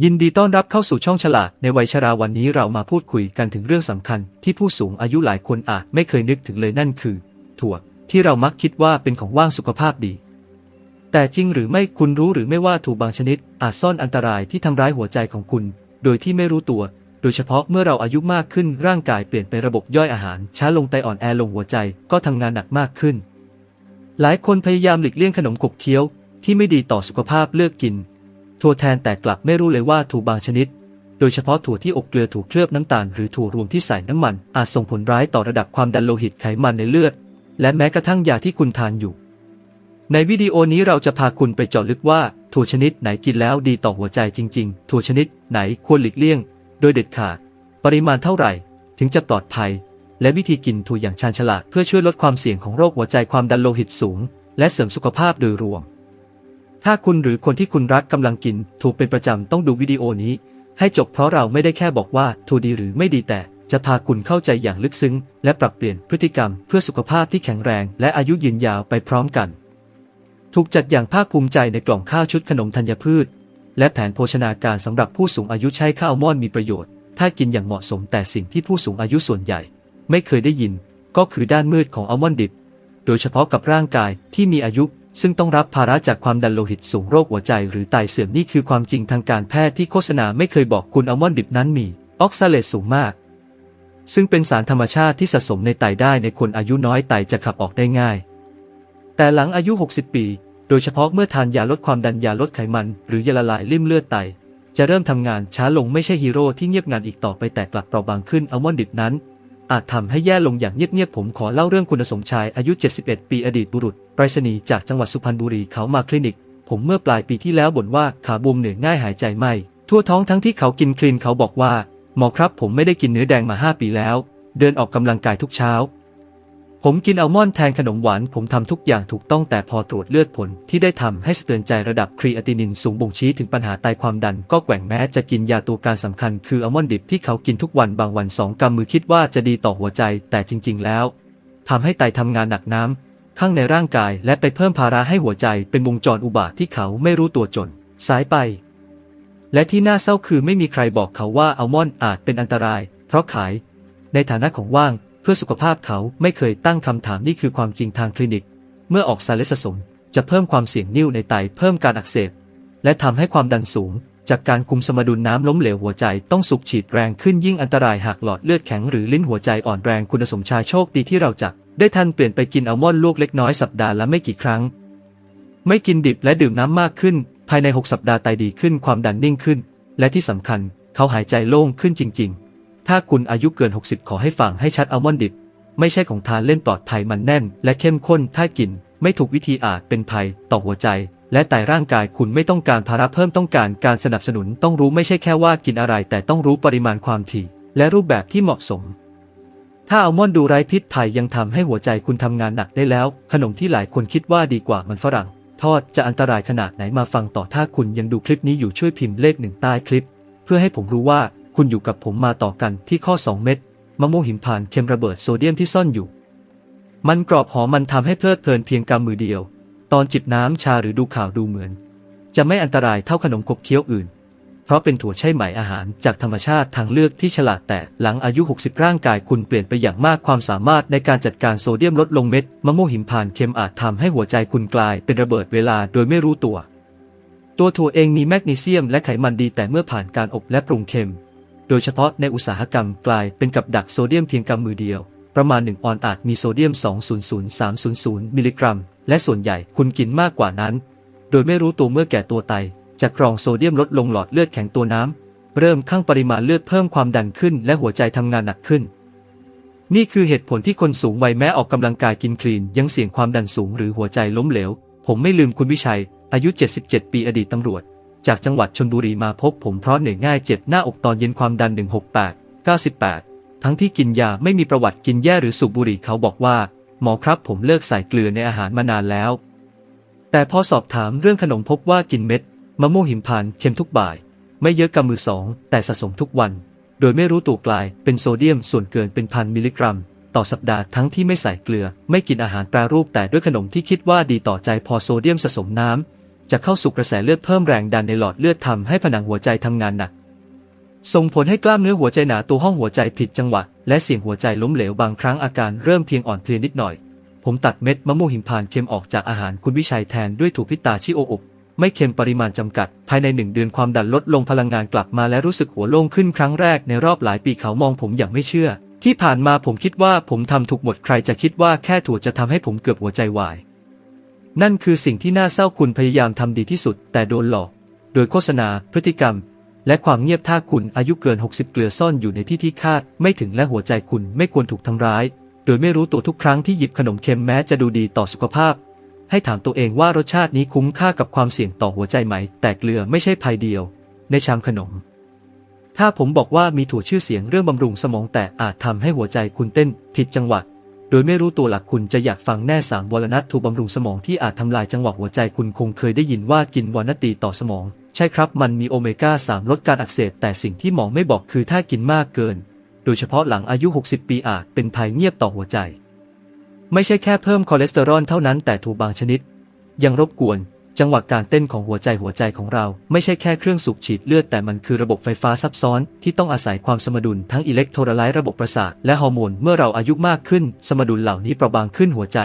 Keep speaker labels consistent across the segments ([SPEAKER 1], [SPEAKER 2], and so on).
[SPEAKER 1] ยินดีต้อนรับเข้าสู่ช่องฉลาดในวัยชราวันนี้เรามาพูดคุยกันถึงเรื่องสำคัญ ที่ผู้สูงอายุหลายคนอาจไม่เคยนึกถึงเลยนั่นคือ ถั่ว ที่เรามักคิดว่าเป็นของว่างสุขภาพดี แต่จริงหรือไม่คุณรู้หรือไม่ว่าถั่วบางชนิด อาจซ่อนอันตรายที่ทำร้ายหัวใจของคุณ โดยที่ไม่รู้ตัว โดยเฉพาะเมื่อเราอายุมากขึ้นร่างกายเปลี่ยนไประบบย่อยอาหาร ช้าลงไตอ่อนแอลงหัวใจก็ทำงานหนักมากขึ้น หลายคนพยายามหลีกเลี่ยงขนมขบเคี้ยว ที่ไม่ดีต่อสุขภาพเลือกกิน ถั่วแทนแต่กลับไม่รู้เลยว่าถั่วบางชนิด โดยเฉพาะถั่วที่อบเกลือถูกเคลือบน้ำตาลหรือถั่วรวมที่ใส่น้ำมัน อาจส่งผลร้ายต่อระดับความดันโลหิตไขมันในเลือด และแม้กระทั่งยาที่คุณทานอยู่ ในวิดีโอนี้เราจะพาคุณไปเจาะลึกว่าถั่วชนิดไหนกินแล้วดีต่อหัวใจจริง ๆ ถั่วชนิดไหนควรหลีกเลี่ยง โดยเด็ดขาด ปริมาณเท่าไหร่ ถึงจะปลอดภัย และวิธีกินถั่วอย่างชาญฉลาดเพื่อช่วยลดความเสี่ยงของโรคหัวใจความดันโลหิตสูง และเสริมสุขภาพโดยรวม ถ้าคุณหรือคนที่คุณรักกำลังกิน ถูกเป็นประจำต้องดูวิดีโอนี้ ให้จบเพราะเราไม่ได้แค่บอกว่าถั่วดีหรือไม่ดีแต่จะพาคุณเข้าใจอย่างลึกซึ้ง และปรับเปลี่ยนพฤติกรรมเพื่อสุขภาพที่แข็งแรง และอายุยืนยาวไปพร้อมกัน ถูกจัดอย่างภาคภูมิใจในกล่องข้าวชุดขนมธัญพืช และแผนโภชนาการสำหรับผู้สูงอายุใช้ข้าวอัลมอนมีประโยชน์ ถ้ากินอย่างเหมาะสมแต่สิ่งที่ผู้สูงอายุส่วนใหญ่ ไม่เคยได้ยิน ก็คือด้านมืดของอัลมอนด์ดิบ โดยเฉพาะกับร่างกายที่มีอายุ ซึ่งต้องรับภาระจากความดันโลหิตสูงโรคหัวใจหรือไตเสื่อมนี่คือความจริงทางการแพทย์ที่โฆษณาไม่เคยบอกคุณอัลมอนด์ดิบนั้นมีออกซาเลตสูงมาก ซึ่งเป็นสารธรรมชาติที่สะสมในไตได้ในคนอายุน้อยไตจะขับออกได้ง่าย แต่หลังอายุ 60 ปี โดยเฉพาะเมื่อทานยาลดความดันยาลดไขมัน หรือยาละลายริ่มเลือดไต จะเริ่มทำงานช้าลงไม่ใช่ฮีโร่ที่เงียบงันอีกต่อไปแต่กลับเปราะบางขึ้นอัลมอนด์ดิบนั้น อาจทำให้แย่ลงอย่างเงียบๆผมขอเล่าเรื่องคุณสมชายอายุ 71 ปีอดีตบุรุษไปรษณีย์จากจังหวัดสุพรรณบุรีเขามาคลินิก ผมเมื่อปลายปีที่แล้วบ่นว่าขาบวมเหนื่อยง่ายหายใจไม่ ทั่วท้องทั้งที่เขากินคลีนเขาบอกว่าหมอครับผมไม่ได้กินเนื้อแดงมา 5 ปีแล้ว เดินออกกำลังกายทุกเช้า ผมกินอัลมอนด์แทนขนมหวาน ผมทำทุกอย่างถูกต้องแต่พอตรวจเลือดผลที่ได้ทำให้สะเตือนใจระดับครีอตินินสูงบ่งชี้ถึงปัญหาไตความดันก็แกว่งแม้จะกินยาตัวการสำคัญคืออัลมอนด์ดิบที่เขากินทุกวันบางวันสองกำมือคิดว่าจะดีต่อหัวใจแต่จริง ๆ แล้วทำให้ไตทำงานหนักน้ำข้างในร่างกายและไปเพิ่มภาระให้หัวใจเป็นวงจรอุบาทที่เขาไม่รู้ตัวจน สายไป และที่น่าเศร้าคือไม่มีใครบอกเขาว่าอัลมอนด์อาจเป็นอันตราย เพราะขาย ในฐานะของว่าง เพื่อสุขภาพเขาไม่เคยตั้งคำถามนี่คือความจริงทางคลินิก เมื่อออกสารเลสสมจะเพิ่มความเสี่ยงนิ่วในไตเพิ่มการอักเสบ และทำให้ความดันสูง จากการคุมสมดุลน้ำล้มเหลวหัวใจต้องสูบฉีดแรงขึ้นยิ่งอันตรายหากหลอดเลือดแข็งหรือลิ้นหัวใจอ่อนแรงคุณสมชายโชคดีที่เราจักได้ทันเปลี่ยนไปกินอัลมอนด์ลวกเล็กน้อยสัปดาห์ละไม่กี่ครั้ง ไม่กินดิบและดื่มน้ำมากขึ้น ภายใน 6 สัปดาห์ไตดีขึ้นความดันนิ่งขึ้น และที่สำคัญ เขาหายใจโล่งขึ้นจริง ๆ ถ้าคุณอายุเกิน 60 ขอให้ฟังให้ชัดอัลมอนด์ดิบ ไม่ใช่ของทานเล่นปลอดภัยมันแน่น และเข้มข้นถ้ากิน ไม่ถูกวิธีอาจเป็นภัยต่อหัวใจ และไตร่างกายคุณไม่ต้องการภาระเพิ่มต้องการการสนับสนุนต้องรู้ไม่ใช่แค่ว่ากินอะไร แต่ต้องรู้ปริมาณความถี่ และรูปแบบที่เหมาะสม ถ้าอัลมอนด์ดูไร้พิษภัยยังทำให้หัวใจคุณทำงานหนักได้แล้ว ขนมที่หลายคนคิดว่าดีกว่ามันฝรั่งทอดจะอันตรายขนาดไหนมาฟังต่อถ้าคุณยังดูคลิปนี้อยู่ช่วยพิมพ์เลขหนึ่งใต้คลิป เพื่อให้ผมรู้ว่า คุณอยู่กับผมมาต่อกันที่ข้อ 2 เม็ดมะม่วงหิมพานต์เค็มระเบิดโซเดียมที่ซ่อนอยู่ มันกรอบหอมมันทำให้เพลิดเพลินเพียงกำมือเดียว ตอนจิบน้ำชาหรือดูข่าวดูเหมือน จะไม่อันตรายเท่าขนมขบเคี้ยวอื่น เพราะเป็นถั่วใช่ไหมอาหารจากธรรมชาติทางเลือกที่ฉลาดแต่หลังอายุ 60 ร่างกายคุณเปลี่ยนไปอย่างมากความสามารถในการจัดการโซเดียมลดลงเม็ดมะม่วงหิมพานต์เค็มอาจทำให้หัวใจคุณกลายเป็นระเบิดเวลาโดยไม่รู้ตัว ตัวถั่วเองมีแมกนีเซียมและไขมันดีแต่เมื่อผ่านการอบและปรุงเค็ม โดยเฉพาะในอุตสาหกรรมกลายเป็นกับดักโซเดียมเพียงกำมือเดียว ประมาณ 1 ออนอาจมีโซเดียม 200-300 มิลลิกรัม และส่วนใหญ่คุณกินมากกว่านั้น โดยไม่รู้ตัวเมื่อแก่ตัวไตจากกรองโซเดียมลดลงหลอดเลือดแข็งตัวน้ำ เริ่มข้างปริมาณเลือดเพิ่มความดันขึ้น และหัวใจทำงานหนักขึ้น นี่คือเหตุผลที่คนสูงวัยแม้ออกกำลังกายกินคลีน ยังเสี่ยงความดันสูงหรือหัวใจล้มเหลว ผมไม่ลืมคุณวิชัย อายุ 77 ปีอดีตตำรวจ จากจังหวัดชนบุรีมาพบผมเพราะเหนื่อยง่ายเจ็บหน้าอกตอนเย็นความดัน 168 98 ทั้งที่กินยาไม่มีประวัติกินแย่หรือสูบบุหรี่เขาบอกว่า หมอครับผมเลิกใส่เกลือในอาหารมานานแล้ว แต่พอสอบถามเรื่องขนมพบว่ากินเม็ดมะม่วงหิมพานต์เค็มทุกบ่าย ไม่เยอะกำมือสองแต่สะสมทุกวัน โดยไม่รู้ตัวกลายเป็นโซเดียมส่วนเกินเป็นพันมิลลิกรัม ต่อสัปดาห์ทั้งที่ไม่ใส่เกลือ ไม่กินอาหารแปรรูปแต่ด้วยขนมที่คิดว่าดีต่อใจพอโซเดียมสะสมน้ำ จะเข้าสู่กระแสเลือดเพิ่มแรงดันในหลอดเลือดทำให้ผนังหัวใจทำงานหนัก ส่งผลให้กล้ามเนื้อหัวใจหนาตัวห้องหัวใจผิดจังหวะ และเสียงหัวใจล้มเหลวบางครั้งอาการเริ่มเพียงอ่อนเพลียนิดหน่อย ผมตัดเม็ดมะม่วงหิมพานต์เค็มออกจากอาหารคุณวิชัยแทนด้วยถูกพิตาชิโออบไม่เค็มปริมาณจำกัด ภายในหนึ่งเดือนความดันลดลงพลังงานกลับมาและรู้สึกหัวโล่งขึ้นครั้งแรกในรอบหลายปีเขามองผมอย่างไม่เชื่อ ที่ผ่านมาผมคิดว่าผมทำถูกหมดใครจะคิดว่าแค่ถั่วจะทำให้ผมเกือบหัวใจวาย นั่นคือสิ่งที่น่าเศร้าคุณพยายามทำดีที่สุด แต่โดนหลอก โดยโฆษณา พฤติกรรม และความเงียบถ้าคุณอายุเกิน 60 เกลือซ่อนอยู่ในที่ที่คาด ไม่ถึงและหัวใจคุณไม่ควรถูกทำร้าย โดยไม่รู้ตัวทุกครั้งที่หยิบขนมเค็มแม้จะดูดีต่อสุขภาพ ให้ถามตัวเองว่ารสชาตินี้คุ้มค่ากับความเสี่ยงต่อหัวใจไหม แต่เกลือไม่ใช่ภัยเดียว ในชามขนม ถ้าผมบอกว่ามีถั่วชื่อเสียงเรื่องบำรุงสมองแต่อาจทำให้หัวใจคุณเต้นผิดจังหวะ โดยไม่รู้ตัวหลักคุณจะอยากฟังแน่สามวอลนัทถูกบำรุงสมองที่อาจทำลายจังหวะหัวใจคุณคงเคยได้ยินว่ากินวานตีต่อสมอง ใช่ครับมันมีโอเมก้า 3 ลดการอักเสบแต่สิ่งที่หมอไม่บอกคือถ้ากินมากเกิน โดยเฉพาะหลังอายุ 60 ปีอาจเป็นภัยเงียบต่อหัวใจ ไม่ใช่แค่เพิ่มคอเลสเตอรอลเท่านั้นแต่ถูกบางชนิด ยังรบกวน จังหวะการเต้นของหัวใจหัวใจของเรา ไม่ใช่แค่เครื่องสูบฉีดเลือดแต่มันคือระบบไฟฟ้าซับซ้อน ที่ต้องอาศัยความสมดุลทั้งอิเล็กโทรไลต์ระบบประสาทและฮอร์โมนเมื่อเราอายุมากขึ้น สมดุลเหล่านี้เปราะบางขึ้นหัวใจ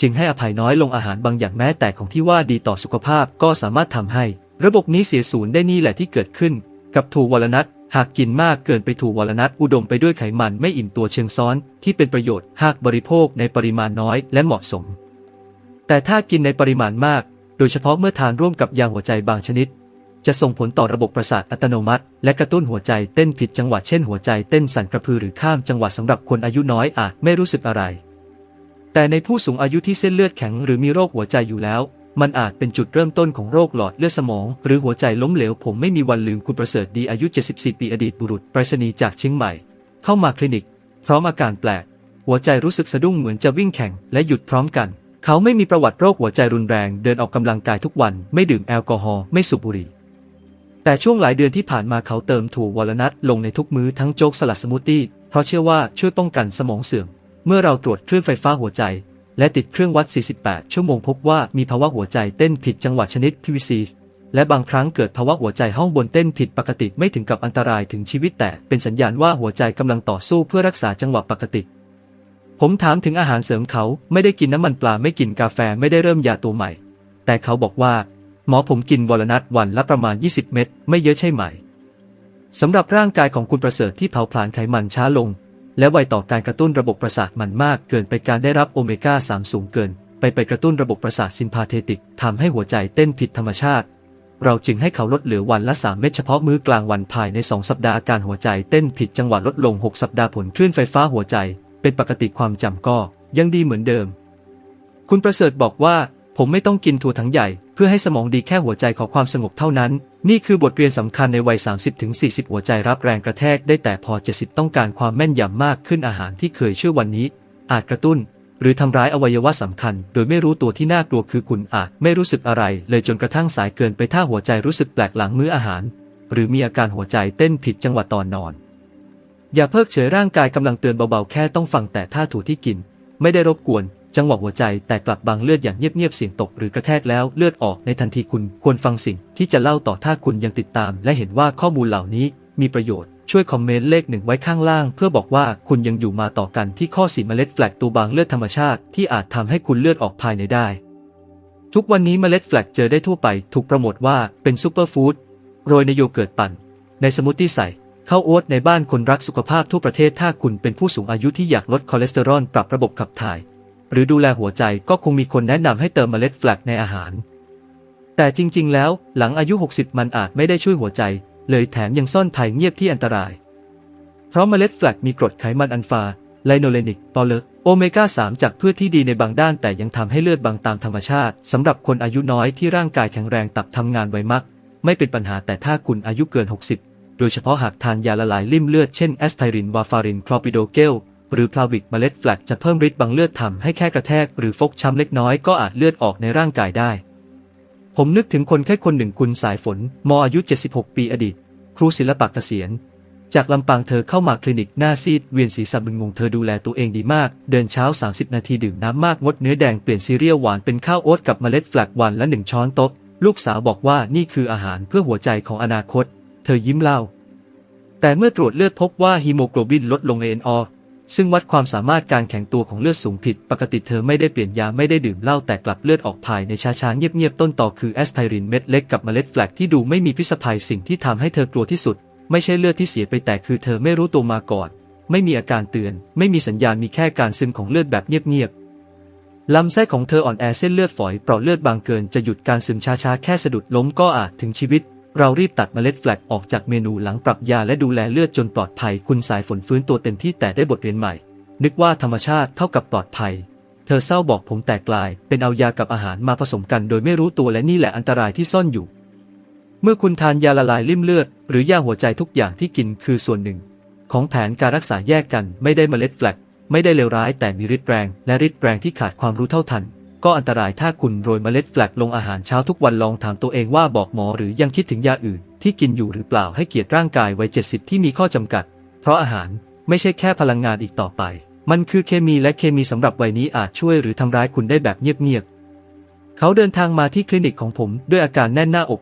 [SPEAKER 1] จึงให้อภัยน้อยลงอาหารบางอย่างแม้แต่ของที่ว่าดีต่อสุขภาพก็สามารถทำให้ ระบบนี้เสียศูนย์ได้นี่แหละที่เกิดขึ้น กับถั่ววอลนัทหากกินมากเกินไปถั่ววอลนัทอุดมไปด้วยไขมันไม่อิ่มตัวเชิงซ้อน ที่เป็นประโยชน์หากบริโภคในปริมาณน้อยและเหมาะสม แต่ถ้ากินในปริมาณมาก โดยเฉพาะเมื่อทานร่วมกับยาหัวใจบางชนิด จะส่งผลต่อระบบประสาทอัตโนมัติ และกระตุ้นหัวใจเต้นผิดจังหวะเช่นหัวใจเต้นสั่นกระพือหรือข้ามจังหวะสำหรับคนอายุน้อยอาจไม่รู้สึกอะไร แต่ในผู้สูงอายุที่เส้นเลือดแข็งหรือมีโรคหัวใจอยู่แล้ว มันอาจเป็นจุดเริ่มต้นของโรคหลอดเลือดสมอง หรือหัวใจล้มเหลวผมไม่มีวันลืมคุณประเสริฐดีอายุ 74 ปีอดีตบุรุษไปรษณีย์จากเชียงใหม่ เข้ามาคลินิก พร้อมอาการแปลกหัวใจรู้สึกสะดุ้งเหมือนจะวิ่งแข่งและหยุดพร้อมกัน เขาไม่มีประวัติโรคหัวใจรุนแรง เดินออกกำลังกายทุกวัน ไม่ดื่มแอลกอฮอล์ ไม่สูบบุหรี่ แต่ช่วงหลายเดือนที่ผ่านมาเขาเติมถั่ววอลนัทลงในทุกมื้อทั้งโจ๊กสลัดสมูทตี้ เพราะเชื่อว่าช่วยป้องกันสมองเสื่อม เมื่อเราตรวจคลื่นไฟฟ้าหัวใจ และติดเครื่องวัด 48 ชั่วโมงพบว่ามีภาวะหัวใจเต้นผิดจังหวะชนิด PVC และบางครั้งเกิดภาวะหัวใจห้องบนเต้นผิดปกติไม่ถึงกับอันตรายถึงชีวิตแต่เป็นสัญญาณว่าหัวใจกำลังต่อสู้เพื่อรักษาจังหวะปกติ ผมถามถึงอาหารเสริมเขาไม่ได้กินน้ำมันปลาไม่กินกาแฟไม่ได้เริ่มยาตัวใหม่ แต่เขาบอกว่า หมอผมกินวอลนัทวันละประมาณ 20 เม็ดไม่เยอะใช่ไหมสำหรับร่างกายของคุณประเสริฐที่เผาผลาญไขมันช้าลง และไวต่อการกระตุ้นระบบประสาทมันมากเกินไปการได้รับโอเมก้า 3 สูงเกิน ไปไปกระตุ้นระบบประสาทซิมพาเทติกทำให้หัวใจเต้นผิดธรรมชาติ เราจึงให้เขาลดเหลือวันละ 3 เม็ดเฉพาะมื้อกลางวันภายใน 2 สัปดาห์อาการหัวใจเต้นผิดจังหวะลดลง 6 สัปดาห์ผลคลื่นไฟฟ้าหัวใจ เป็นปกติความจำก็ยังดีเหมือนเดิม คุณประเสริฐบอกว่า ผมไม่ต้องกินถั่วทั้งใหญ่ เพื่อให้สมองดีแค่หัวใจขอความสงบเท่านั้น นี่คือบทเรียนสำคัญในวัย 30-40 หัวใจรับแรงกระแทกได้แต่พอ 70 ต้องการความแม่นยำมากขึ้นอาหารที่เคยช่วยวันนี้ อาจกระตุ้น หรือทำร้ายอวัยวะสำคัญ โดยไม่รู้ตัวที่น่ากลัวคือคุณอาจไม่รู้สึกอะไร เลยจนกระทั่งสายเกินไปถ้าหัวใจรู้สึกแปลกหลังมื้ออาหาร หรือมีอาการหัวใจเต้นผิดจังหวะตอนนอน อย่าเพิกเฉยร่างกายกำลังเตือนเบาๆแค่ต้องฟังแต่ถ้าถั่วที่กิน ไม่ได้รบกวน จังหวะหัวใจแต่กลับบังเลือดอย่างเงียบๆเสียงตกหรือกระแทกแล้วเลือดออกในทันทีคุณควรฟังสิ่งที่จะเล่าต่อถ้าคุณยังติดตาม และเห็นว่าข้อมูลเหล่านี้มีประโยชน์ช่วยคอมเมนต์เลขหนึ่งไว้ข้างล่าง เพื่อบอกว่าคุณยังอยู่มาต่อกันที่ข้อสีเมล็ดแฟลกตัวบางเลือดธรรมชาติที่อาจทำให้คุณเลือดออกภายในได้ ทุกวันนี้เมล็ดแฟลกเจอได้ทั่วไป ถูกโปรโมทว่าเป็นซูเปอร์ฟู้ดโรยในโยเกิร์ตปั่น ในสมูทตี้ใส่ ข้าวโอ๊ตในบ้านคนรักสุขภาพทั่วประเทศถ้าคุณเป็นผู้สูงอายุที่อยากลดคอเลสเตอรอลปรับระบบขับถ่าย หรือดูแลหัวใจก็คงมีคนแนะนำให้เติมเมล็ดแฟลกในอาหาร แต่จริง ๆ แล้วหลังอายุ 60 มันอาจไม่ได้ช่วยหัวใจ เลยแถมยังซ่อนภัยเงียบที่อันตราย เพราะเมล็ดแฟลกมีกรดไขมันอัลฟาไลโนเลนิกปอเลโอเมก้า 3 จากพืชที่ดีในบางด้านแต่ยังทำให้เลือดบางตามธรรมชาติสำหรับคนอายุน้อยที่ร่างกายแข็งแรงตับทำงานไวมาก ไม่เป็นปัญหาแต่ถ้าคุณอายุเกิน 60 โดยเฉพาะหากทานยาละลายลิ่มเลือดเช่นแอสไทรินวาฟารินคลอปิโดเกลหรือพลาวิกเมล็ดแฟลกจะเพิ่มฤทธิ์บังเลือดทำให้แค่กระแทกหรือฟกช้ำเล็กน้อยก็อาจเลือดออกในร่างกายได้ ผมนึกถึงคนแค่คนหนึ่งคุณสายฝน มอายุ 76 ปีอดีต ครูศิลปะเกษียณ จากลำปางเธอเข้ามาคลินิกหน้าซีด เวียนศีรษะบึนงงเธอดูแลตัวเองดีมาก เดินเช้า 30 นาทีดื่มน้ำมากงดเนื้อแดงเปลี่ยนซีเรียลหวานเป็นข้าวโอ๊ตกับเมล็ดแฟลกวันละหนึ่งช้อนโต๊ะลูกสาวบอกว่านี่คืออาหารเพื่อหัวใจของอนาคต เธอยิ้มเล่า แต่เมื่อตรวจเลือดพบว่าฮีโมโกลบินลดลงใน NO ซึ่งวัดความสามารถการแข็งตัวของเลือดสูงผิด ปกติเธอไม่ได้เปลี่ยนยาไม่ได้ดื่มเหล้าแต่กลับเลือดออกภายในช้าๆเงียบๆต้นต่อคือแอสไพรินเม็ดเล็กกับเมล็ดแฟลกที่ดูไม่มีพิษภัยสิ่งที่ทำให้เธอกลัวที่สุด ไม่ใช่เลือดที่เสียไปแต่คือเธอไม่รู้ตัวมาก่อน ไม่มีอาการเตือน ไม่มีสัญญาณมีแค่การซึมของเลือดแบบเงียบๆลำไส้ของเธออ่อนแอเส้นเลือดฝอยเปราะเลือดบางเกินจะหยุดการซึมช้าๆแค่สะดุดล้มก็อาจถึงชีวิต เรารีบตัดเมล็ดแฟลกออกจากเมนูหลังปรับยาและดูแลเลือดจนปลอดภัย คุณสายฝนฟื้นตัวเต็มที่แต่ได้บทเรียนใหม่ นึกว่าธรรมชาติเท่ากับปลอดภัย เธอเศร้าบอกผมแตกลาย เป็นเอายากับอาหารมาผสมกันโดยไม่รู้ตัวและนี่แหละอันตรายที่ซ่อนอยู่ เมื่อคุณทานยาละลายริ่มเลือด หรือยาหัวใจทุกอย่างที่กินคือส่วนหนึ่ง ของแผนการรักษาแยกกัน ไม่ได้เมล็ดแฟลกไม่ได้เลวร้ายแต่มีฤทธิ์แรง และฤทธิ์แรงที่ขาดความรู้เท่าทัน ก็อันตรายถ้าคุณโรยเมล็ดแฟลกลงอาหารเช้าทุกวันลองถามตัวเองว่าบอกหมอหรือยังคิดถึงยาอื่น ที่กินอยู่หรือเปล่าให้เกียรติร่างกายวัย70 ที่มีข้อจำกัด เพราะอาหารไม่ใช่แค่พลังงานอีกต่อไป มันคือเคมีและเคมีสำหรับวัยนี้อาจช่วยหรือทำร้ายคุณได้แบบเงียบๆเขาเดินทางมาที่คลินิกของผมด้วยอาการแน่นหน้าอก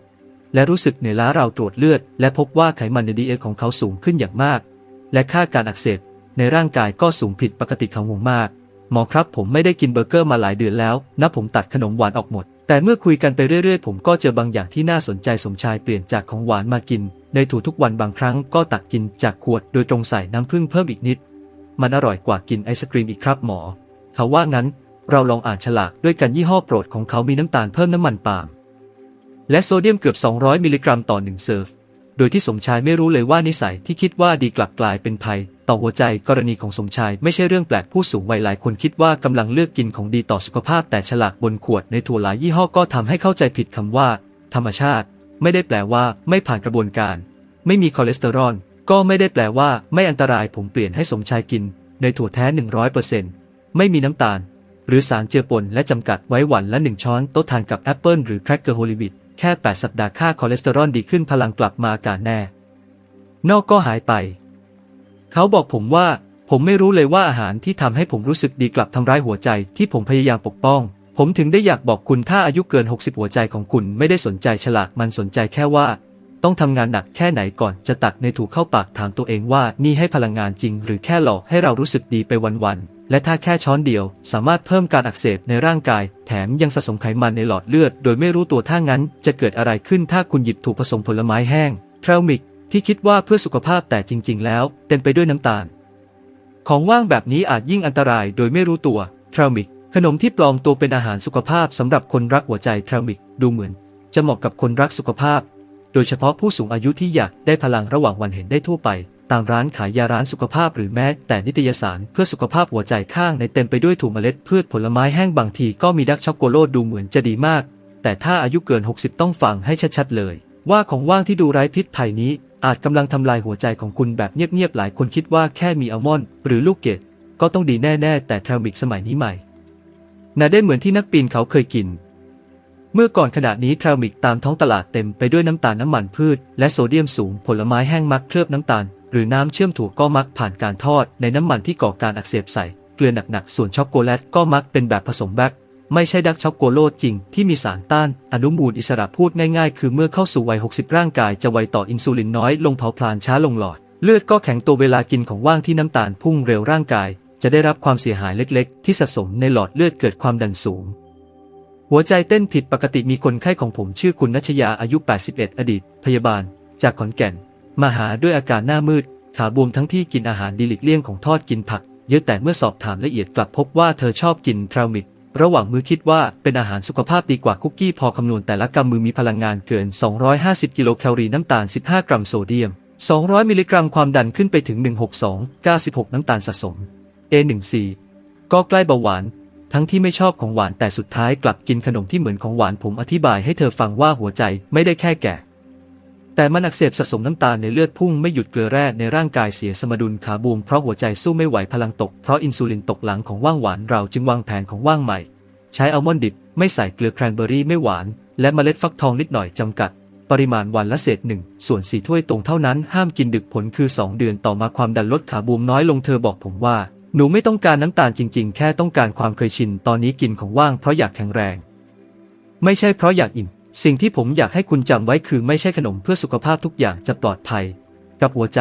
[SPEAKER 1] และรู้สึกเหนื่อยล้าเราตรวจเลือด และพบว่าไขมันในดีเอของเขาสูงขึ้นอย่างมาก และค่าการอักเสบในร่างกายก็สูงผิดปกติของวงมาก หมอครับผมไม่ได้กินเบอร์เกอร์มาหลายเดือนแล้วนับผมตัดขนมหวานออกหมด แต่เมื่อคุยกันไปเรื่อยๆ ผมก็เจอบางอย่างที่น่าสนใจสมชายเปลี่ยนจากของหวานมากิน ในถูทุกวันบางครั้งก็ตักกินจากขวดโดยตรงใส่น้ำผึ้งเพิ่มอีกนิด มันอร่อยกว่ากินไอศกรีมอีกครับหมอ เขาว่างั้น เราลองอ่านฉลากด้วยกันยี่ห้อโปรดของเขามีน้ำตาลเพิ่มน้ำมันปาล์มและโซเดียมเกือบ 200 มิลลิกรัมต่อหนึ่งเซิร์ฟ โดยที่สมชายไม่รู้เลยว่านิสัยที่คิดว่าดีกลับกลายเป็นภัย ต่อหัวใจกรณีของสมชายไม่ใช่เรื่องแปลกผู้สูงวัยหลายคนคิดว่ากำลังเลือกกินของดีต่อสุขภาพแต่ฉลากบนขวดในถั่วหลายยี่ห้อก็ทำให้เข้าใจผิดคำว่า ธรรมชาติ ไม่ได้แปลว่า ไม่ผ่านกระบวนการ ไม่มีคอเลสเตอรอลก็ไม่ได้แปลว่า ไม่อันตรายผมเปลี่ยนให้สมชายกิน ในถั่วแท้ 100%ไม่มีน้ำตาล หรือสารเจือปนและจำกัดไว้วันละหนึ่งช้อนโต๊ะทานกับแอปเปิลหรือแครกเกอร์โฮลิวิต แค่ 8 สัปดาห์ค่าคอเลสเตอรอลดีขึ้นพลังกลับมาการแน่ นอกก็หายไป เขาบอกผมว่า ผมไม่รู้เลยว่าอาหารที่ทำให้ผมรู้สึกดีกลับทำร้ายหัวใจที่ผมพยายามปกป้อง ผมถึงได้อยากบอกคุณถ้าอายุเกิน 60 หัวใจของคุณไม่ได้สนใจฉลากมันสนใจแค่ว่า ต้องทำงานหนักแค่ไหนก่อนจะตักในถูกเข้าปากถามตัวเองว่านี่ให้พลังงานจริง หรือแค่หลอกให้เรารู้สึกดีไปวันๆ และถ้าแค่ช้อนเดียว สามารถเพิ่มการอักเสบในร่างกาย แถมยังสะสมไขมันในหลอดเลือด โดยไม่รู้ตัวถ้างั้น จะเกิดอะไรขึ้นถ้าคุณหยิบถูกผสมผลไม้แห้งทรามิก ที่คิดว่าเพื่อสุขภาพแต่จริง ๆ แล้ว เต็มไปด้วยน้ำตาล ของว่างแบบนี้อาจยิ่งอันตรายโดยไม่รู้ตัวทรามิก ขนมที่ปลอมตัวเป็นอาหารสุขภาพสำหรับคนรักหัวใจทรามิก ดูเหมือน จะเหมาะกับคนรักสุขภาพ โดยเฉพาะผู้สูงอายุที่อยากได้พลังระหว่างวันเห็นได้ทั่วไป ตามร้านขายยาร้านสุขภาพหรือแม้แต่นิตยสารเพื่อสุขภาพหัวใจข้างในเต็มไปด้วยถั่วเมล็ดพืชผลไม้แห้งบางทีก็มีดักช็อกโกโลตดูเหมือนจะดีมาก แต่ถ้าอายุเกิน 60 ต้องฟังให้ชัดๆเลย ว่าของว่างที่ดูไร้พิษภัยนี้ อาจกำลังทำลายหัวใจของคุณแบบเงียบๆหลายคนคิดว่าแค่มีอัลมอนด์หรือลูกเกดก็ต้องดีแน่ๆ แต่ทรามิกสมัยนี้ใหม่น่าได้เหมือนที่นักปีนเขาเคยกินเมื่อก่อนขณะนี้ทรามิกตามท้องตลาดเต็มไปด้วยน้ำตาลน้ำมันพืช และโซเดียมสูงผลไม้แห้งมักเคลือบน้ำตาล หรือน้ำเชื่อมถั่วก็มักผ่านการทอดในน้ำมันที่ก่อการอักเสบใส่เกลือหนักๆ ส่วนช็อกโกแลตก็มักเป็นแบบผสมแบคไม่ใช่ดักช็อกโกโลตจริงที่มีสารต้านอนุมูลอิสระพูดง่ายๆ คือเมื่อเข้าสู่วัย 60 ร่างกายจะไวต่ออินซูลินน้อยลงเผาผลาญช้าลงหลอด เลือดก็แข็งตัวเวลากินของว่างที่น้ำตาลพุ่งเร็วร่างกาย จะได้รับความเสียหายเล็กๆ ที่สะสมในหลอดเลือดเกิดความดันสูง หัวใจเต้นผิดปกติมีคนไข้ของผมชื่อคุณนัชยาอายุ 81 อดีต พยาบาล จากขอนแก่น มาหาด้วยอาการหน้ามืด ขาบวมทั้งที่กินอาหารดีหลีกเลี่ยงของทอดกินผัก เยอะแต่เมื่อสอบถามละเอียดกลับพบว่าเธอชอบกินทรามิกระหว่างมือคิดว่าเป็นอาหารสุขภาพดีกว่าคุกกี้พอคำนวณแต่ละกำมือมีพลังงานเกิน 250 กิโลแคลอรี่น้ำตาล 15 กรัมโซเดียม 200 มิลลิกรัมความดันขึ้นไปถึง 162 96 น้ำตาลสะสม A1C ก็ใกล้เบาหวาน ทั้งที่ไม่ชอบของหวานแต่สุดท้ายกลับกินขนมที่เหมือนของหวานผมอธิบายให้เธอฟังว่าหัวใจไม่ได้แค่แก่ แต่มันอักเสบสะสมน้ำตาลในเลือดพุ่งไม่หยุดเกลือแร่ในร่างกายเสียสมดุลขาบวมเพราะหัวใจสู้ไม่ไหวพลังตกเพราะอินซูลินตกหลังของว่างหวานเราจึงวางแผนของว่างใหม่ ใช้อัลมอนด์ดิบไม่ใส่เกลือแครนเบอรี่ไม่หวาน และเมล็ดฟักทองนิดหน่อยจำกัด ปริมาณวันละเศษหนึ่งส่วนสี่ถ้วยตรงเท่านั้นห้ามกินดึกผลคือ 2 เดือนต่อมาความดันลดขาบวมน้อยลงเธอบอกผมว่า หนูไม่ต้องการน้ำตาลจริง ๆ แค่ต้องการความเคยชินตอนนี้กินของว่างเพราะอยากแข็งแรง ไม่ใช่เพราะอยากอิ่ม สิ่งที่ผมอยากให้คุณจำไว้คือไม่ใช่ขนมเพื่อสุขภาพทุกอย่างจะปลอดภัย กับหัวใจ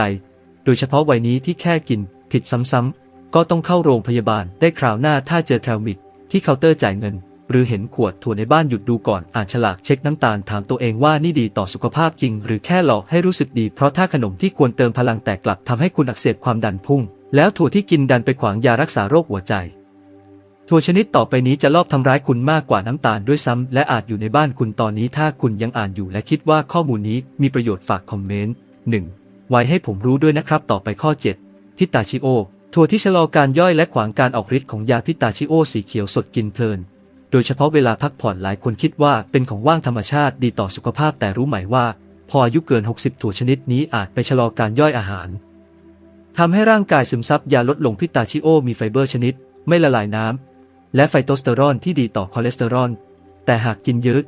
[SPEAKER 1] โดยเฉพาะวัยนี้ที่แค่กิน ผิดซ้ำๆก็ต้องเข้าโรงพยาบาลได้คราวหน้าถ้าเจอทรมิดที่เคาน์เตอร์จ่ายเงิน หรือเห็นขวดถั่วในบ้านหยุดดูก่อนอ่านฉลากเช็คน้ำตาลถามตัวเองว่านี่ดีต่อสุขภาพจริง หรือแค่หลอกให้รู้สึกดี เพราะถ้าขนมที่ควรเติมพลังแต่กลับทำให้คุณอักเสบความดันพุ่ง แล้วถั่วที่กินดันไปขวางยารักษาโรคหัวใจ ถั่วชนิดต่อไปนี้จะลอบทำร้ายคุณมากกว่าน้ำตาลด้วยซ้ำและอาจอยู่ในบ้านคุณตอนนี้ถ้าคุณยังอ่านอยู่และคิดว่าข้อมูลนี้มีประโยชน์ฝากคอมเมนต์ 1. ไว้ให้ผมรู้ด้วยนะครับต่อไปข้อ 7 พิตาชิโอ ถั่วที่ชะลอการย่อยและขวางการออกฤทธิ์ของยาพิตาชิโอสีเขียวสดกินเพลิน โดยเฉพาะเวลาพักผ่อนหลายคนคิดว่าเป็นของว่างธรรมชาติดีต่อสุขภาพแต่รู้ไหมว่า พออายุเกิน 60 ถั่วชนิดนี้อาจไปชะลอการย่อยอาหารทำให้ร่างกายซึมซับยาลดลงพิตาชิโอมีไฟเบอร์ชนิด ไม่ละลายน้ำ และไฟโตสเตอรอนที่ดีต่อคอเลสเตอรอล แต่หากกินเยอะ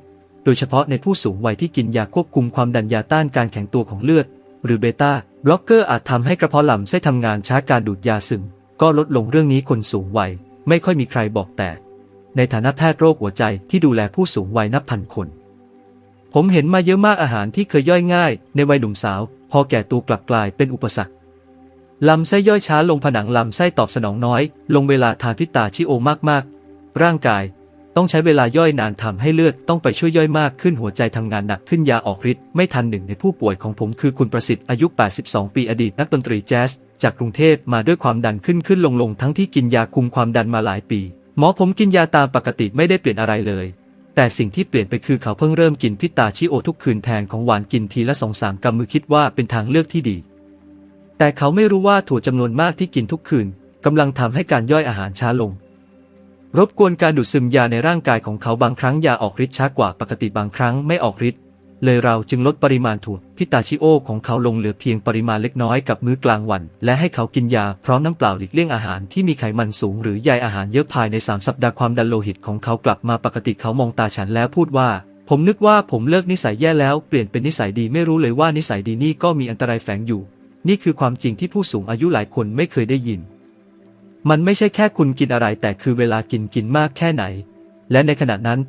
[SPEAKER 1] โดยเฉพาะในผู้สูงวัยที่กินยาควบคุมความดันยาต้านการแข็งตัวของเลือด หรือเบต้าบล็อกเกอร์อาจทำให้กระเพาะลำไส้ทำงานช้าการดูดยาซึมก็ลดลงเรื่องนี้คนสูงวัยไม่ค่อยมีใครบอกแต่ ในฐานะแพทย์โรคหัวใจที่ดูแลผู้สูงวัยนับพันคน ผมเห็นมาเยอะมากอาหารที่เคยย่อยง่าย ในวัยหนุ่มสาว พอแก่ตัวกลับกลายเป็นอุปสรรค ลำไส้ย่อยช้าลงผนังลำไส้ตอบสนองน้อย ลงเวลาทานพิตาชิโอมากๆ ร่างกาย ต้องใช้เวลาย่อยนานทำให้เลือดต้องไปช่วยย่อยมากขึ้นหัวใจทำงานหนักขึ้นยาออกฤทธิ์ไม่ทันหนึ่งในผู้ป่วยของผมคือคุณประสิทธิ์อายุ 82 ปีอดีตนักดนตรีแจ๊สจากกรุงเทพมาด้วยความดันขึ้นขึ้นลงลงทั้งที่กินยาคุมความดันมาหลายปี หมอผมกินยาตามปกติไม่ได้เปลี่ยนอะไรเลย แต่สิ่งที่เปลี่ยนไปคือเขาเพิ่งเริ่มกินพิตาชิโอทุกคืนแทนของหวานกินทีละสองสามกำมือคิดว่าเป็นทางเลือกที่ดี แต่เขาไม่รู้ว่าถั่วจำนวนมากที่กินทุกคืนกำลังทำให้การย่อยอาหารช้าลง รบกวนการดูดซึมยาในร่างกายของเขาบางครั้งยาออกฤทธิ์ช้ากว่าปกติบางครั้งไม่ออกฤทธิ์เลยเราจึงลดปริมาณถั่วพิตาชิโอของเขาลงเหลือเพียงปริมาณเล็กน้อยกับมื้อกลางวัน และให้เขากินยาพร้อมน้ำเปล่าหลีกเลี่ยงอาหารที่มีไขมันสูงหรือใยอาหารเยอะภายใน 3 สัปดาห์ความดันโลหิตของเขากลับมาปกติเขามองตาฉันแล้วพูดว่า ผมนึกว่าผมเลิกนิสัยแย่แล้วเปลี่ยนเป็นนิสัยดีไม่รู้เลยว่านิสัยดีนี่ก็มีอันตรายแฝงอยู่ นี่คือความจริงที่ผู้สูงอายุหลายคนไม่เคยได้ยิน มันไม่ใช่แค่คุณกินอะไรแต่คือเวลากินกินมากแค่ไหน และในขณะนั้น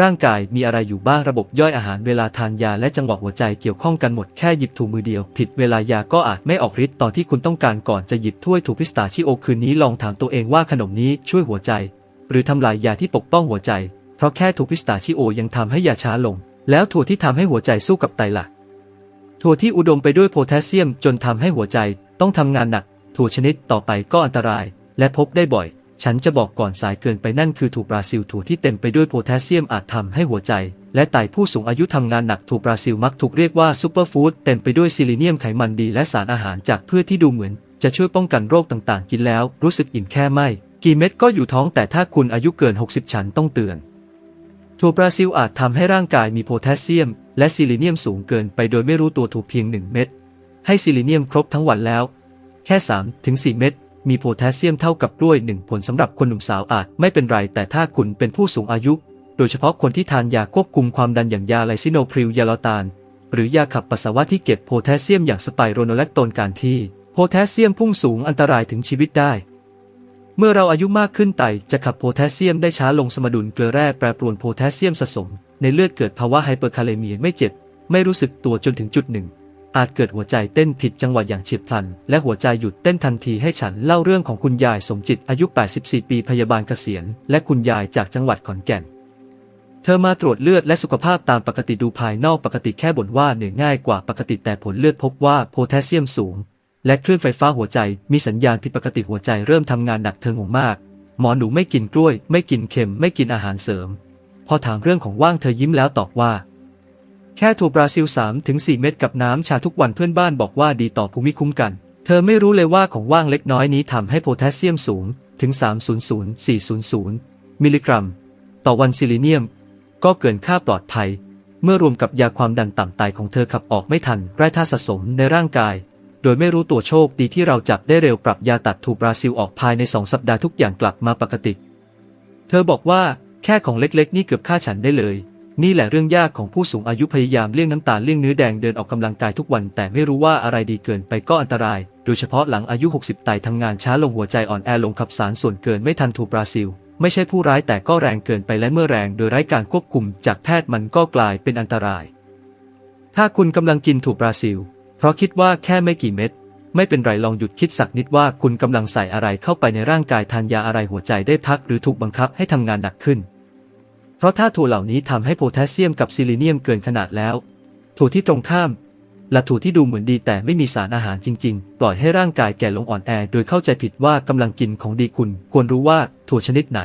[SPEAKER 1] ร่างกายมีอะไรอยู่บ้างระบบย่อยอาหารเวลาทานยาและจังหวะหัวใจเกี่ยวข้องกันหมดแค่หยิบถูมือเดียว ผิดเวลายาก็อาจไม่ออกฤทธิ์ตอนที่คุณต้องการก่อนจะหยิบถ้วยถูพิสตาชิโอคืนนี้ลองถามตัวเองว่าขนมนี้ช่วยหัวใจ หรือทำลายยาที่ปกป้องหัวใจ เพราะแค่ถูพิสตาชิโอยังทำให้ยาช้าลง แล้วถั่วที่ทำให้หัวใจสู้กับไตล่ะ ถั่วที่อุดมไปด้วยโพแทสเซียมจนทำให้หัวใจต้องทำงานหนัก ถั่วชนิดต่อไปก็อันตราย และพบได้บ่อย ฉันจะบอกก่อนสายเกินไปนั่นคือถั่วบราซิลถั่วที่เต็มไปด้วยโพแทสเซียมอาจทำให้หัวใจ และไตผู้สูงอายุทำงานหนักถั่วบราซิลมักถูกเรียกว่าซูเปอร์ฟู้ดเต็มไปด้วยซิลิเนียมไขมันดีและสารอาหารจากพืชที่ดูเหมือน จะช่วยป้องกันโรคต่างๆ กินแล้ว รู้สึกอิ่มแค่ไม่ กี่เม็ดก็อยู่ท้องแต่ถ้าคุณอายุเกิน 60 ฉันต้องเตือน ถั่วบราซิลอาจทำให้ร่างกายมีโพแทสเซียม และซิลิเนียมสูงเกินไปโดยไม่รู้ตัวถูกเพียง 1 เม็ดให้ซิลิเนียมครบทั้งวันแล้ว แค่3ถึง4เม็ดมีโพแทสเซียมเท่ากับกล้วย1ผลสำหรับคนหนุ่มสาวอาจไม่เป็นไร แต่ถ้าคุณเป็นผู้สูงอายุ โดยเฉพาะคนที่ทานยาควบคุมความดันอย่างยาไลซิโนพริลยาลอตาน หรือยาขับปัสสาวะที่เก็บโพแทสเซียมอย่างสไปโรโนแลคโตนการที่โพแทสเซียมพุ่งสูงอันตรายถึงชีวิตได้ เมื่อเราอายุมากขึ้นไตจะขับโพแทสเซียมได้ช้าลงสมดุลเกลือแร่แปรปรวนโพแทสเซียมสะสม ในเลือดเกิดภาวะไฮเปอร์คาเลเมียไม่เจ็บ ไม่รู้สึกตัวจนถึงจุดหนึ่ง อาจเกิดหัวใจเต้นผิดจังหวะอย่างเฉียบพลัน และหัวใจหยุดเต้นทันทีให้ฉันเล่าเรื่องของคุณยายสมจิตอายุ 84 ปีพยาบาลเกษียณ และคุณยายจากจังหวัดขอนแก่น เธอมาตรวจเลือดและสุขภาพตามปกติดูภายนอกปกติแค่บ่นว่าเหนื่อยง่ายกว่าปกติแต่ผลเลือดพบว่าโพแทสเซียมสูง และเคลื่นไฟฟ้าหัวใจมีสัญญาณผิดปกติหัวใจเริ่มทำงานหนักเธองงมาก หมอหนูไม่กินกล้วย ไม่กินเค็ม ไม่กินอาหารเสริม พอถามเรื่องของว่างเธอยิ้มแล้วตอบว่า แค่ถั่วบราซิล 3-4 เม็ดกับน้ำชาทุกวันเพื่อนบ้านบอกว่าดีต่อภูมิคุ้มกัน เธอไม่รู้เลยว่าของว่างเล็กน้อยนี้ทำให้โพแทสเซียมสูงถึง 300-400 มิลลิกรัม ต่อวันซิลิเนียม ก็เกินค่าปลอดภัย เมื่อรวมกับยาความดันต่ำไตของเธอขับออกไม่ทันไร้ท่าสะสมในร่างกาย โดยไม่รู้ตัวโชคดีที่เราจับได้เร็วปรับยาตัดถูกบราซิลออกภายในสองสัปดาห์ทุกอย่างกลับมาปกติ เธอบอกว่าแค่ของเล็กๆ นี่เกือบฆ่าฉันได้เลย นี่แหละเรื่องยากของผู้สูงอายุพยายามเลี่ยงน้ำตาลเลี่ยงเนื้อแดงเดินออกกำลังกายทุกวัน แต่ไม่รู้ว่าอะไรดีเกินไปก็อันตราย โดยเฉพาะหลังอายุ 60 ไตทำงานช้าลงหัวใจอ่อนแอลงขับสารส่วนเกินไม่ทันถูกบราซิล ไม่ใช่ผู้ร้ายแต่ก็แรงเกินไปและเมื่อแรงโดยไร้การควบคุมจากแพทย์มันก็กลายเป็นอันตราย ถ้าคุณกำลังกินถั่วบราซิล เพราะคิดว่าแค่ไม่กี่เม็ดไม่เป็นไรลองหยุดคิดสักนิดว่าคุณกำลังใส่อะไรเข้าไปในร่างกายทานยาอะไรหัวใจได้พักหรือถูกบังคับให้ทำงานหนักขึ้น เพราะถ้าถั่วเหล่านี้ทำให้โพแทสเซียมกับซิลิเนียมเกินขนาดแล้ว ถั่วที่ตรงข้ามและถั่วที่ดูเหมือนดีแต่ไม่มีสารอาหารจริง ๆ ปล่อยให้ร่างกายแก่ลงอ่อนแอ โดยเข้าใจผิดว่ากำลังกินของดีคุณ ควรรู้ว่าถั่วชนิดไหน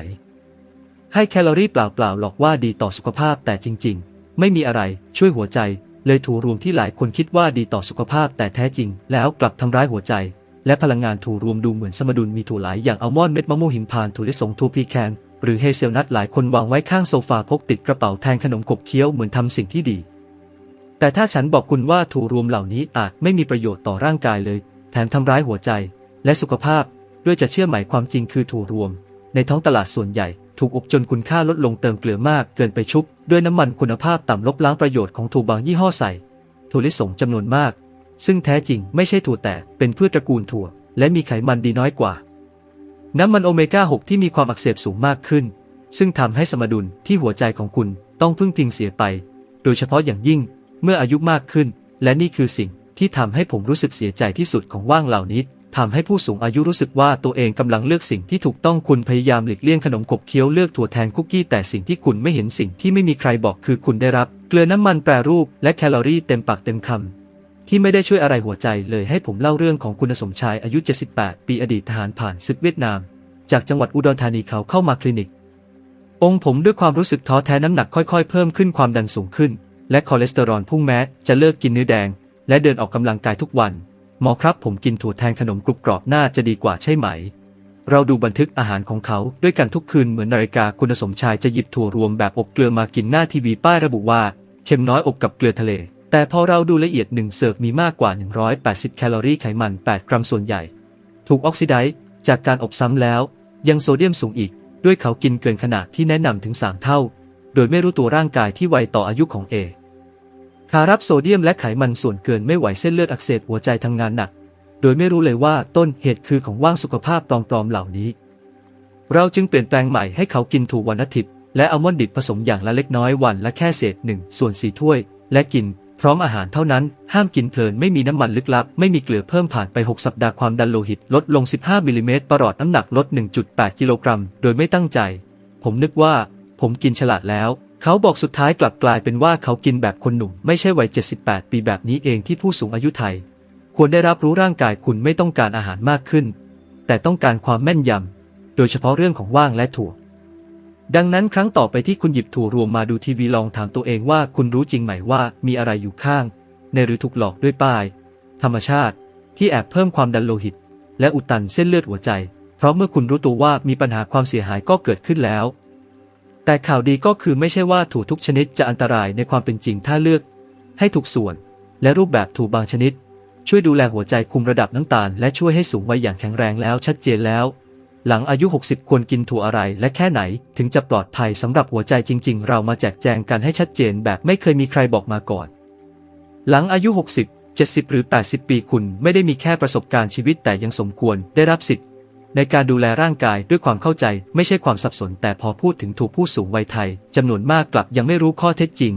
[SPEAKER 1] ให้แคลอรี่เปล่าๆหลอกว่าดีต่อสุขภาพแต่จริง ๆ ไม่มีอะไรช่วยหัวใจ เลยถั่วรวมที่หลายคนคิดว่าดีต่อสุขภาพแต่แท้จริง แล้วกลับทำร้ายหัวใจ และพลังงานถั่วรวมดูเหมือนสมดุลมีถั่วหลายอย่างอัลมอนด์เม็ดมะม่วงหิมพานต์ถั่วลิสงถั่วพีแคนหรือเฮเซลนัทหลายคนวางไว้ข้างโซฟาพกติดกระเป๋าแทนขนมขบเคี้ยวเหมือนทำสิ่งที่ดี แต่ถ้าฉันบอกคุณว่าถั่วรวมเหล่านี้อาจไม่มีประโยชน์ต่อร่างกายเลย แถมทำร้ายหัวใจ และสุขภาพ ด้วยจะเชื่อไหมความจริงคือถั่วรวม ในท้องตลาดส่วนใหญ่ ถูกอบจนคุณค่าลดลงเติมเกลือมากเกินไปชุบ ด้วยน้ำมันคุณภาพต่ำลบล้างประโยชน์ของถั่วบางยี่ห้อใส่ถั่วลิสงจำนวนมาก ซึ่งแท้จริงไม่ใช่ถั่วแต่เป็นพืชตระกูลถั่ว และมีไขมันดีน้อยกว่า น้ำมันโอเมก้า 6 ที่มีความอักเสบสูงมากขึ้น ซึ่งทำให้สมดุลที่หัวใจของคุณต้องพึ่งพิงเสียไป โดยเฉพาะอย่างยิ่งเมื่ออายุมากขึ้น และนี่คือสิ่งที่ทำให้ผมรู้สึกเสียใจที่สุดของว่างเหล่านี้ ทำให้ผู้สูงอายุรู้สึกว่าตัวเองกำลังเลือกสิ่งที่ถูกต้องคุณพยายามหลีกเลี่ยงขนมขบเคี้ยวเลือกถั่วแทนคุกกี้แต่สิ่งที่คุณไม่เห็นสิ่งที่ไม่มีใครบอกคือคุณได้รับ เกลือน้ำมันแปรรูปและแคลอรี่เต็มปากเต็มคำที่ไม่ได้ช่วยอะไรหัวใจเลยให้ผมเล่าเรื่องของคุณสมชายอายุ 78 ปีอดีตทหารผ่านศึกเวียดนาม จากจังหวัดอุดรธานีเขาเข้ามาคลินิก องค์ผมด้วยความรู้สึกท้อแท้น้ำหนักค่อยๆ เพิ่มขึ้นความดันสูงขึ้น และคอเลสเตอรอลพุ่งแม้จะเลิกกินเนื้อแดง และเดินออกกำลังกายทุกวัน หมอครับผมกินถั่วแทนขนมกรุบกรอบน่าจะดีกว่าใช่ไหม เราดูบันทึกอาหารของเขาด้วยกันทุกคืนเหมือนนาฬิกาคุณสมชายจะหยิบถั่วรวมแบบอบเกลือมากินหน้าทีวีป้ายระบุว่าเค็มน้อยอบกับเกลือทะเล แต่พอเราดูละเอียดหนึ่งเสิร์ฟมีมากกว่า 180 แคลอรี่ไขมัน 8 กรัมส่วนใหญ่ ถูกออกซิไดซ์จากการอบซ้ำแล้ว ยังโซเดียมสูงอีก ด้วยเขากินเกินขนาดที่แนะนำถึง 3 เท่า โดยไม่รู้ตัวร่างกายที่ไวต่ออายุของเอ ขารับโซเดียมและไขมันส่วนเกินไม่ไหวเส้นเลือดอักเสบหัวใจทำงานหนัก โดยไม่รู้เลยว่าต้นเหตุคือของว่างสุขภาพปลอมๆเหล่านี้ เราจึงเปลี่ยนแปลงใหม่ให้เขากินถั่ววันอาทิตย์และอัลมอนด์ดิบผสมอย่างละเล็กน้อยวันละแค่เศษหนึ่งส่วนสี่ถ้วย และกิน พร้อมอาหารเท่านั้น ห้ามกินเพลินไม่มีน้ำมันลึกลับ ไม่มีเกลือเพิ่มผ่านไป 6 สัปดาห์ความดันโลหิต ลดลง 15มิลลิเมตรประหลอดน้ำหนักลด 1.8 กิโลกรัม โดยไม่ตั้งใจ ผมนึกว่า ผมกินฉลาดแล้ว เขาบอกสุดท้ายกลับกลายเป็นว่าเขากินแบบคนหนุ่มไม่ใช่วัย 78 ปีแบบนี้เองที่ผู้สูงอายุไทย ควรได้รับรู้ร่างกายคุณไม่ต้องการอาหารมากขึ้น แต่ต้องการความแม่นยำ โดยเฉพาะเรื่องของว่างและถั่ว ดังนั้นครั้งต่อไปที่คุณหยิบถั่วรวมมาดูทีวีลองถามตัวเองว่าคุณรู้จริงไหมว่ามีอะไรอยู่ข้าง ในหรือถูกหลอกด้วยป้าย ธรรมชาติ ที่แอบเพิ่มความดันโลหิต และอุดตันเส้นเลือดหัวใจ เพราะเมื่อคุณรู้ตัวว่ามีปัญหาความเสียหายก็เกิดขึ้นแล้ว แต่ข่าวดีก็คือไม่ใช่ว่าถั่วทุกชนิดจะอันตรายในความเป็นจริงถ้าเลือก ให้ถูกส่วน และรูปแบบถั่วบางชนิด ช่วยดูแลหัวใจคุมระดับน้ำตาล และช่วยให้สูงวัยอย่างแข็งแรงแล้วชัดเจนแล้ว หลังอายุ 60 ควรกินถั่วอะไรและแค่ไหนถึงจะปลอดภัยสำหรับหัวใจจริง ๆ เรามาแจกแจงกันให้ชัดเจนแบบไม่เคยมีใครบอกมาก่อน หลังอายุ 60 70 หรือ 80 ปีคุณไม่ได้มีแค่ประสบการณ์ชีวิตแต่ยังสมควรได้รับสิทธิ ในการดูแลร่างกายด้วยความเข้าใจไม่ใช่ความสับสน แต่พอพูดถึงถูกผู้สูงวัยไทยจำนวนมากกลับยังไม่รู้ข้อเท็จจริง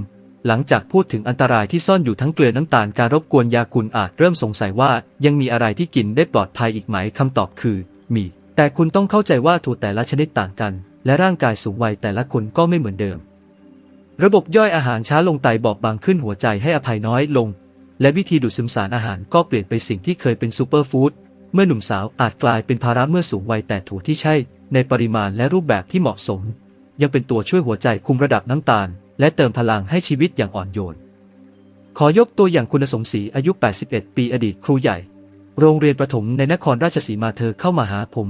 [SPEAKER 1] หลังจากพูดถึงอันตรายที่ซ่อนอยู่ทั้งเกลือน้ำตาลการรบกวนยาคุณอาจเริ่มสงสัยว่า ยังมีอะไรที่กินได้ปลอดภัยอีกไหมคำตอบคือ มี แต่คุณต้องเข้าใจว่าถั่วแต่ละชนิดต่างกัน และร่างกายสูงวัยแต่ละคนก็ไม่เหมือนเดิม ระบบย่อยอาหารช้าลงไตบอบบางขึ้นหัวใจให้อภัยน้อยลง และวิธีดูดซึมสารอาหารก็เปลี่ยนไปสิ่งที่เคยเป็นซูเปอร์ฟู้ด เมื่อหนุ่มสาวอาจกลายเป็นภาระเมื่อสูงวัยแต่ถั่วที่ใช่ ในปริมาณและรูปแบบที่เหมาะสม ยังเป็นตัวช่วยหัวใจคุมระดับน้ำตาล และเติมพลังให้ชีวิตอย่างอ่อนโยน ขอยกตัวอย่างคุณสมศรีอายุ 81 ปีอดีตครูใหญ่ โรงเรียนประถมในนครราชสีมาเธอเข้ามาหาผม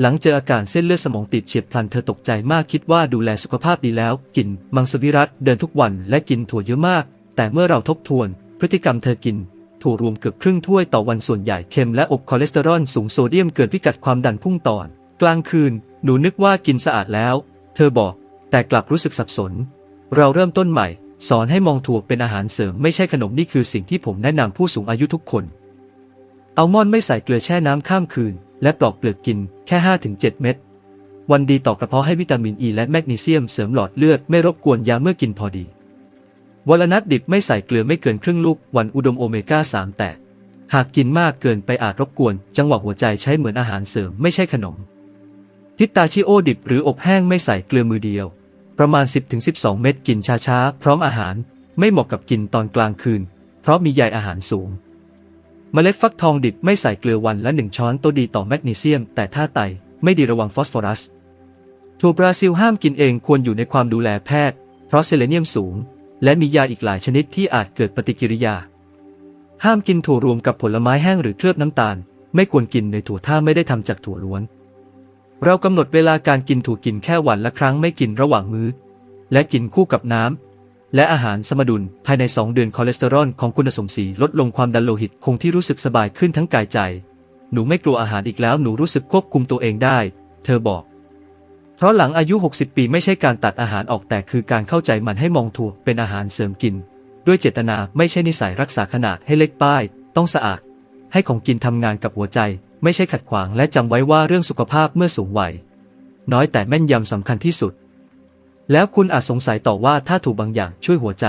[SPEAKER 1] หลังเจออาการเส้นเลือดสมองตีบเฉียบพลันเธอตกใจมากคิดว่าดูแลสุขภาพดีแล้ว กินมังสวิรัตเดินทุกวันและกินถั่วเยอะมาก แต่เมื่อเราทบทวน พฤติกรรมเธอกิน ถั่วรวมเกือบครึ่งถ้วยต่อวันส่วนใหญ่เค็มและอบคอเลสเตอรอลสูงโซเดียมเกินพิกัดความดันพุ่งตอน กลางคืน หนูนึกว่ากินสะอาดแล้ว เธอบอก แต่กลับรู้สึกสับสน เราเริ่มต้นใหม่ สอนให้มองถั่วเป็นอาหารเสริมไม่ใช่ขนมนี่คือสิ่งที่ผมแนะนำผู้สูงอายุทุกคนอัลมอนด์ไม่ใส่เกลือแช่น้ำข้ามคืน และปลอกเปลือกกินแค่ 5-7 เม็ดวันดีต่อกระเพาะให้วิตามินอ e ีและแมกนีเซียมเสริมหลอดเลือดไม่รบกวนยาเมื่อกินพอดี วอลนัทดิบไม่ใส่เกลือไม่เกินครึ่งลูกวันอุดมโอเมก้า 3 แต่ หากกินมากเกินไปอาจรบกวน จังหวะหัวใจใช้เหมือนอาหารเสริมไม่ใช่ขนม พิตาชิโอดิบหรืออบแห้งไม่ใส่เกลือมือเดียว ประมาณ 10-12 เม็ดกินช้าๆ พร้อมอาหารไม่เหมาะกับกินตอนกลางคืน เพราะมีใยอาหารสูง เมล็ดฟักทองดิบไม่ใส่เกลือวันละหนึ่งช้อนโต๊ะดีต่อแมกนีเซียม แต่ถ้าไตไม่ดีระวังฟอสฟอรัสถั่วบราซิลห้ามกินเองควรอยู่ในความดูแลแพทย์ เพราะเซเลเนียมสูง และมียาอีกหลายชนิดที่อาจเกิดปฏิกิริยา ห้ามกินถั่วรวมกับผลไม้แห้งหรือเคลือบน้ำตาล ไม่ควรกินในถั่วถ้าไม่ได้ทำจากถั่วล้วน เรากำหนดเวลาการกินถั่วกินแค่วันละครั้งไม่กินระหว่างมื้อ และกินคู่กับน้ำและอาหารสมดุลภายใน 2 เดือนคอเลสเตอรอลของคุณสมศรีลดลงความดันโลหิตคงที่รู้สึกสบายขึ้นทั้งกายใจ หนูไม่กลัวอาหารอีกแล้วหนูรู้สึกควบคุมตัวเองได้ เธอบอก เพราะหลังอายุ 60 ปีไม่ใช่การตัดอาหารออกแต่คือการเข้าใจมันให้มองถั่วเป็นอาหารเสริมกิน ด้วยเจตนาไม่ใช่นิสัยรักษาขนาดให้เล็กป้าย ต้องสะอาด ให้ของกินทำงานกับหัวใจ ไม่ใช่ขัดขวางและจำไว้ว่าเรื่องสุขภาพเมื่อสูงวัยน้อยแต่แม่นยำสำคัญที่สุด แล้วคุณอาจสงสัยต่อว่าถ้าถูกบางอย่างช่วยหัวใจ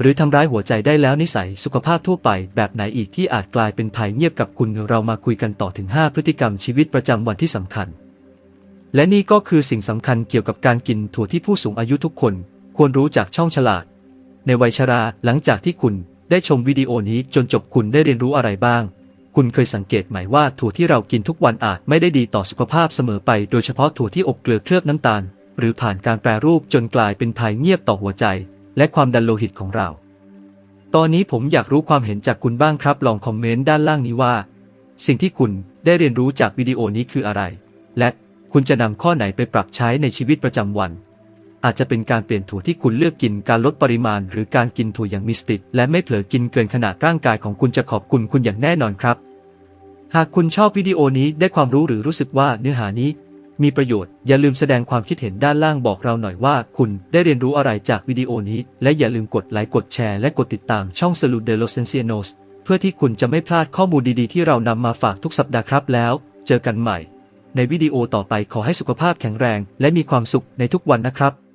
[SPEAKER 1] หรือทำร้ายหัวใจได้แล้วนิสัยสุขภาพทั่วไปแบบไหนอีกที่อาจกลายเป็นภัยเงียบกับคุณเรามาคุยกันต่อถึง 5 พฤติกรรมชีวิตประจำวันที่สำคัญ และนี่ก็คือสิ่งสำคัญเกี่ยวกับการกินถั่วที่ผู้สูงอายุทุกคน ควรรู้จากช่องฉลาด ในวัยชราหลังจากที่คุณได้ชมวิดีโอนี้จนจบคุณได้เรียนรู้อะไรบ้าง คุณเคยสังเกตไหมว่าถั่วที่เรากินทุกวันอาจไม่ได้ดีต่อสุขภาพเสมอไป โดยเฉพาะถั่วที่อบเกลือเคลือบน้ำตาล หรือผ่านการแปรรูปจนกลายเป็นภัยเงียบต่อหัวใจ และความดันโลหิตของเรา ตอนนี้ผมอยากรู้ความเห็นจากคุณบ้างครับ ลองคอมเมนต์ด้านล่างนี้ว่า สิ่งที่คุณได้เรียนรู้จากวิดีโอนี้คืออะไร และ คุณจะนำข้อไหนไปปรับใช้ในชีวิตประจำวัน อาจจะเป็นการเปลี่ยนถั่วที่คุณเลือกกินการลดปริมาณ หรือการกินถั่วอย่างมีสติและไม่เผลอกินเกินขนาดร่างกายของคุณจะขอบคุณคุณอย่างแน่นอนครับ หากคุณชอบวิดีโอนี้ได้ความรู้หรือรู้สึกว่าเนื้อหานี้ มีประโยชน์อย่าลืมแสดงความคิดเห็นด้านล่างบอกเราหน่อยว่า คุณได้เรียนรู้อะไรจากวิดีโอนี้ และอย่าลืมกดไลค์กดแชร์และกดติดตามช่อง s a l u d de los Encienos เพื่อที่คุณจะไม่พลาดข้อมูลดีๆ ที่เรานำมาฝากทุกสัปดาห์ครับแล้ว เจอกันใหม่ ในวิดีโอต่อไปขอให้สุขภาพแข็งแรงและมีความสุขในทุกวันนะครับ